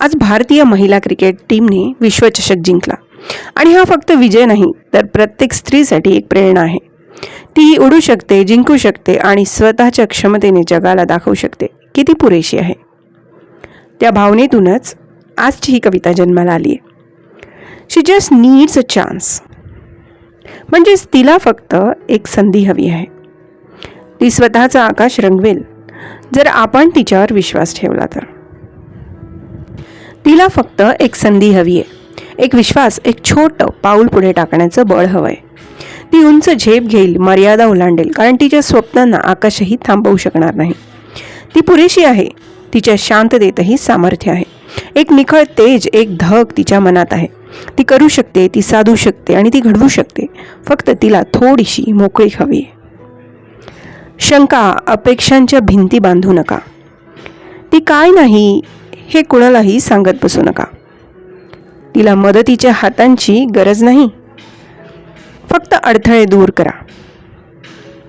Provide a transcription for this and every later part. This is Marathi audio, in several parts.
आज भारतीय महिला क्रिकेट टीमने विश्वचषक जिंकला. आणि हा फक्त विजय नाही तर प्रत्येक स्त्रीसाठी एक प्रेरणा आहे. ती उडू शकते जिंकू शकते आणि स्वतःच्या क्षमतेने जगाला दाखवू शकते. की ती पुरेशी आहे? त्या भावनेतूनच आजची ही कविता जन्माला आली आहे she just needs a chance म्हणजेच तिला फक्त एक संधी हवी आहे. ती स्वतःचा आकाश रंगवेल जर आपण तिच्यावर विश्वास ठेवला तर. तिला फक्त एक संधी हवी आहे. एक विश्वास एक छोटं पाऊल पुढे टाकण्याचं बळ हवं आहे ती उंच झेप घेईल मर्यादा ओलांडेल कारण तिच्या स्वप्नांना आकाशही थांबवू शकणार नाही. ती पुरेशी आहे. तिच्या शांततेतही सामर्थ्य आहे. एक निखळ तेज एक धग तिच्या मनात आहे. ती करू शकते ती साधू शकते आणि ती घडवू शकते. फक्त तिला थोडीशी मोकळीक हवी आहे. शंका अपेक्षांच्या भिंती बांधू नका. ती काय नाही हे कुणालाही सांगत बसू नका. तिला मदतीच्या हातांची गरज नाही. फक्त अडथळे दूर करा.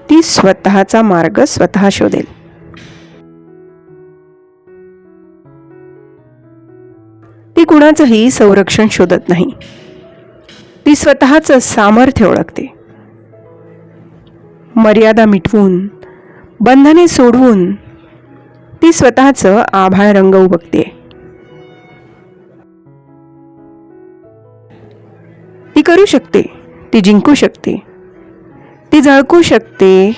ती स्वतःचा मार्ग स्वतः शोधेल. ती कुणाचंही संरक्षण शोधत नाही. ती स्वतःचं सामर्थ्य ओळखते. मर्यादा मिटवून बंधने सोडवून ती स्वतःचं आभाळ रंगवू बघते. ती करू शकते ती जिंकू शकते. ती झळकू शकते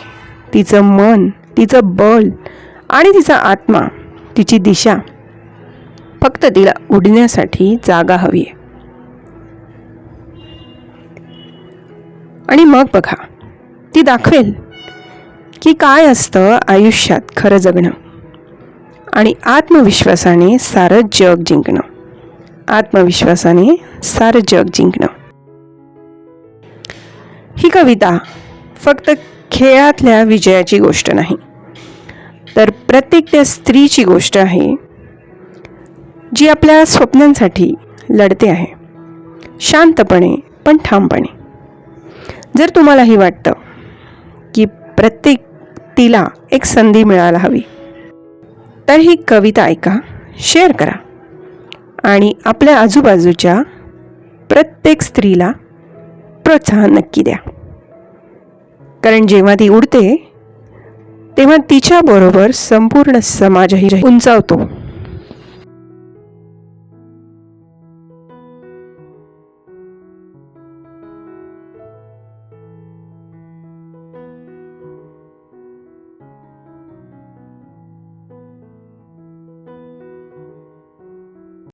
तिचं मन तिचं बल आणि तिचा आत्मा तिची दिशा. फक्त तिला उडण्यासाठी जागा हवी आहे. आणि मग बघा ती दाखवेल की काय असतं आयुष्यात खरं जगणं. आणि आत्मविश्वासाने सारं जग जिंकणं. आत्मविश्वासाने सारं जग जिंकणं. ही कविता फक्त खेळातल्या विजयाची गोष्ट नाही तर प्रत्येक त्या स्त्रीची गोष्ट आहे जी आपल्या स्वप्नांसाठी लढते आहे शांतपणे पण ठामपणे. जर तुम्हालाही वाटतं की प्रत्येक तिला एक संधी मिळायला हवी तर ही कविता ऐका शेअर करा. आणि आपल्या आजूबाजूच्या प्रत्येक स्त्रीला प्रोत्साहन नक्की द्या. कारण जेव्हा ती उडते तेव्हा तिच्याबरोबर संपूर्ण समाजही उंचावतो.